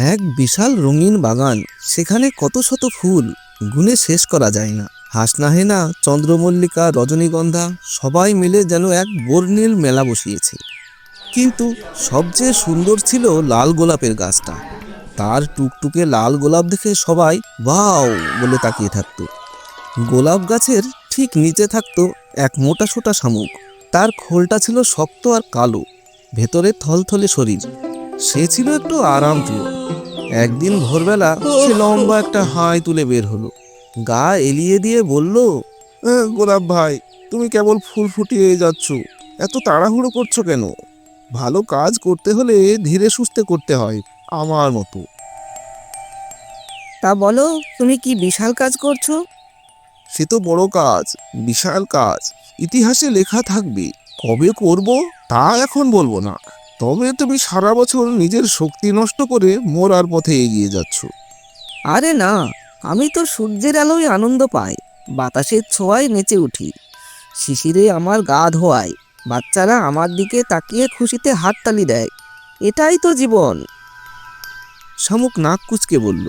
এক বিশাল রঙিন বাগান। সেখানে কত শত ফুল, গুণে শেষ করা যায় না। হাসনাহেনা, চন্দ্রমল্লিকা, রজনীগন্ধা, সবাই মিলে যেন এক বর্ণিল মেলা বসিয়েছে। কিন্তু সবচেয়ে সুন্দর ছিল লাল গোলাপের গাছটা। তার টুকটুকে লাল গোলাপ দেখে সবাই বাও বলে তাকিয়ে থাকত। গোলাপ গাছের ঠিক নিচে থাকতো এক মোটা সোটা শামুক। তার খোলটা ছিল শক্ত আর কালো। ভেতরে থলথলে শরীর। সে ছিল একটু আরাম প্রিয় একদিন ভোরবেলা সে লম্বা একটা হাই তুলে বের হলো। গা এলিয়ে দিয়ে বলল "আহ, গোলাপ ভাই তুমি কেবল ফুল ফুটিয়ে যাচ্ছ। এত তাড়াহুড়ো করছ কেন? ভালো কাজ করতে হলে ধীরে সুস্থে করতে হয় আমার মতো। তা বলো তুমি কি বিশাল কাজ করছ? সে তো বড় কাজ বিশাল কাজ। ইতিহাসে লেখা থাকবে কবে করব তা এখন বলব না। তবে তুমি সারা বছর নিজের শক্তি নষ্ট করে মোরার পথে এগিয়ে যাচ্ছ। আরে না আমি তো সূর্যের আলোয় আনন্দ পাই বাতাসের ছোঁয়ায় নেচে উঠি। শিশিরে আমার গা ধোয়ায় বাচ্চারা আমার দিকে তাকিয়ে খুশিতে হাত হাততালি দেয়। এটাই তো জীবন। শামুক নাক কুচকে বলল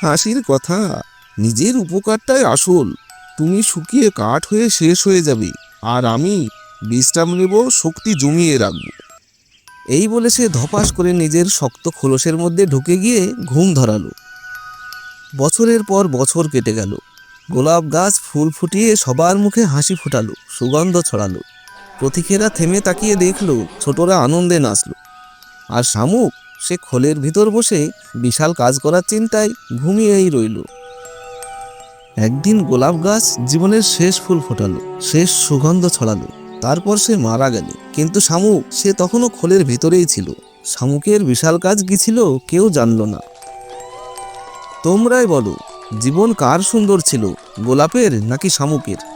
হাসির কথা নিজের উপকারটাই আসল। তুমি শুকিয়ে কাঠ হয়ে শেষ হয়ে যাবে আর আমি বিশ্রাম নেব, শক্তি জমিয়ে রাখব। এই বলে সে ধপাস করে নিজের শক্ত খোলসের মধ্যে ঢুকে গিয়ে ঘুম ধরালো। বছরের পর বছর কেটে গেল। গোলাপ গাছ ফুল ফুটিয়ে সবার মুখে হাসি ফোটালো, সুগন্ধ ছড়ালো। প্রতীকেরা থেমে তাকিয়ে দেখল, ছোটরা আনন্দে নাচলো। আর শামুক, সে খোলের ভিতর বসে বিশাল কাজ করার চিন্তায় ঘুমিয়েই রইল। একদিন গোলাপ গাছ জীবনের শেষ ফুল ফোটালো, শেষ সুগন্ধ ছড়ালো। তারপর সে মারা গেল। কিন্তু শামুক সে তখনও খোলের ভেতরেই ছিল। শামুকের বিশাল কাজ কি ছিল কেউ জানল না। তোমরাই বলো, জীবন কার সুন্দর ছিল, গোলাপের নাকি শামুকের?